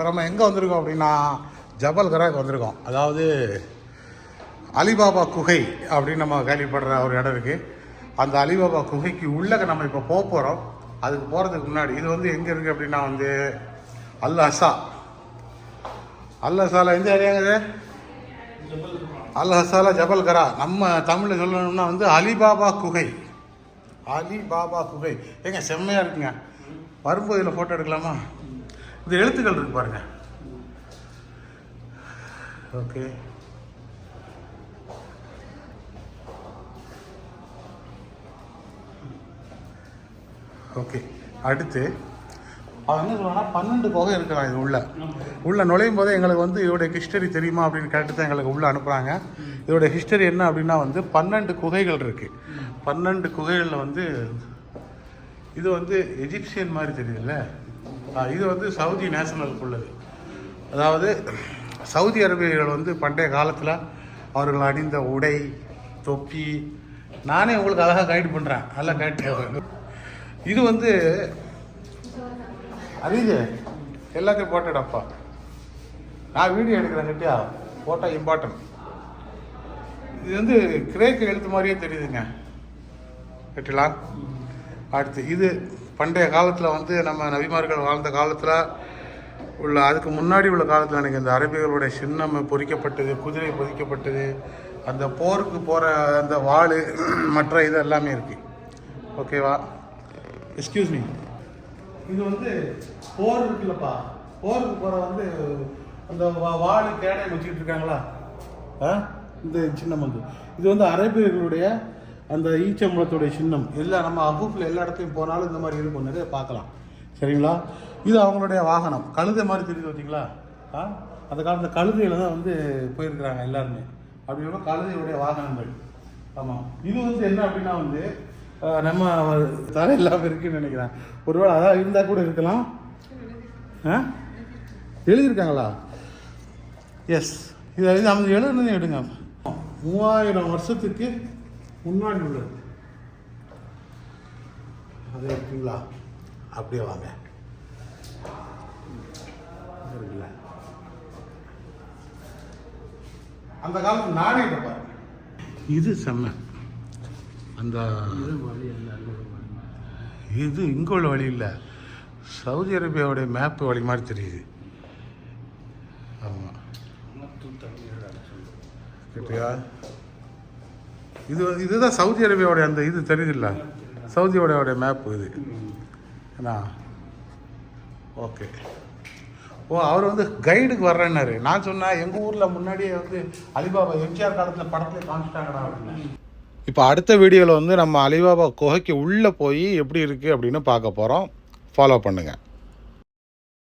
இப்போ நம்ம எங்கே வந்திருக்கோம் அப்படின்னா ஜபல் கராக் வந்திருக்கோம். அதாவது அலிபாபா குகை அப்படின்னு நம்ம கேள்விப்படுற ஒரு இடம் இருக்குது அந்த அலிபாபா குகைக்கு உள்ளக நம்ம இப்போ போக போகிறோம் அதுக்கு போகிறதுக்கு முன்னாடி இது வந்து எங்கே இருக்குது அப்படின்னா வந்து அல் ஹசா அல் ஹசால எந்த ஏரியாங்க அல் ஹசால ஜபல் கரா நம்ம தமிழில் சொல்லணும்னா வந்து அலிபாபா குகை. அலிபாபா குகை. ஏங்க செம்மையாக இருக்குங்க. வரும்போது இதில் ஃபோட்டோ எடுக்கலாமா? இந்த எழுத்துக்கள் இருக்கு பாருங்க. ஓகே ஓகே அடுத்து அவன் என்ன சொல்லுவான்னா பன்னெண்டு குகை இருக்கலாம் இது உள்ள. உள்ள நுழையும் போதே எங்களுக்கு வந்து இதோட ஹிஸ்டரி தெரியுமா அப்படின்னு கேட்டு தான் எங்களுக்கு உள்ள அனுப்புகிறாங்க இதோட ஹிஸ்டரி என்ன அப்படின்னா வந்து பன்னெண்டு குகைகள் இருக்குது பன்னெண்டு குகைகளில் வந்து இது வந்து எஜிப்சியன் மாதிரி தெரியுதுல்ல? இது வந்து சவுதி நேஷனலுக்கு உள்ளது அதாவது சவுதி அரேபியர்கள் வந்து பண்டைய காலத்தில் அவர்கள் அணிந்த உடை தொப்பி நானே உங்களுக்கு அழகாக கைடு பண்ணுறேன் நல்லா கைட் இது வந்து அதீஜ் எல்லாத்தையும் போட்டடப்பா நான் வீடியோ எடுக்கிறேன் கட்டியா? ஃபோட்டோ இம்பார்ட்டன்ட் இது வந்து கிரேக்க எழுத்து மாதிரியே தெரியுதுங்க. கட்டிலா அடுத்து இது பண்டைய காலத்தில் வந்து நம்ம நபிமார்கள் வாழ்ந்த காலத்தில் உள்ள அதுக்கு முன்னாடி உள்ள காலத்தில் எனக்கு இந்த அரபிகளுடைய சின்னம் பொறிக்கப்பட்டது குதிரை பொறிக்கப்பட்டது அந்த போருக்கு போகிற அந்த வாள் மற்ற இது எல்லாமே இருக்குது ஓகேவா எக்ஸ்கியூஸ் மீ இது வந்து போர் இருக்குல்லப்பா. போருக்கு போகிற வந்து அந்த வா- வாள் கேடை வச்சுக்கிட்டு இருக்காங்களா? ஆ? இந்த சின்னம் வந்து. இது வந்து அரபியர்களுடைய அந்த ஈச்சம்பளத்துடைய சின்னம். எல்லாம் நம்ம அபூஃபில் எல்லா இடத்துலையும் போனாலும் இந்த மாதிரி இருக்கும். நிறைய பார்க்கலாம். சரிங்களா? இது அவங்களுடைய வாகனம். கழுதை மாதிரி தெரியுது பார்த்தீங்களா? ஆ? அந்த காலத்தில் கழுதையில் தான் வந்து போயிருக்கிறாங்க எல்லாருமே. அப்படின்னா கழுதையுடைய வாகனங்கள். ஆமாம் இது வந்து என்ன அப்படின்னா வந்து நம்ம தலை இல்லாமல் இருக்குன்னு நினைக்கிறேன். ஒருவேளை அதாவது இருந்தால் கூட இருக்கலாம். ஆ? எழுதியிருக்காங்களா? எஸ் இதை இது அவங்க எழுதுனதையும் எடுங்க. மூவாயிரம் வருஷத்துக்கு முன்னாடி உள்ளது. அது இருக்குங்களா அப்படியே வாங்க. இருக்குல்ல அந்த காலத்து நாணயத்தை பாருங்க. இது செம்ம. அந்த இது இங்கே உள்ள வழி இல்லை. சவுதி அரேபியாவுடைய மேப் வழி மாதிரி தெரியுது. ஆமாம் கேட்டியா? இது வந்து- இதுதான் சவுதி அரேபியாவுடைய அந்த இது தெரியுதுல்ல? சவுதியோடைய மேப் இது. என்ன ஓகே. ஓ அவர் வந்து கைடுக்கு வர்றேன்னாரு. நான் சொன்னேன் எங்கள் ஊரில் முன்னாடியே வந்து அலிபாபா எம்ஜிஆர் காலத்தில் படத்தில் காமிச்சிட்டாங்கடா அப்படின்னு. இப்போ அடுத்த வீடியோவில் வந்து நம்ம அலிபாபா குகைக்கு உள்ளே போய் எப்படி இருக்குது அப்படின்னு பார்க்க போகிறோம் ஃபாலோ பண்ணுங்கள்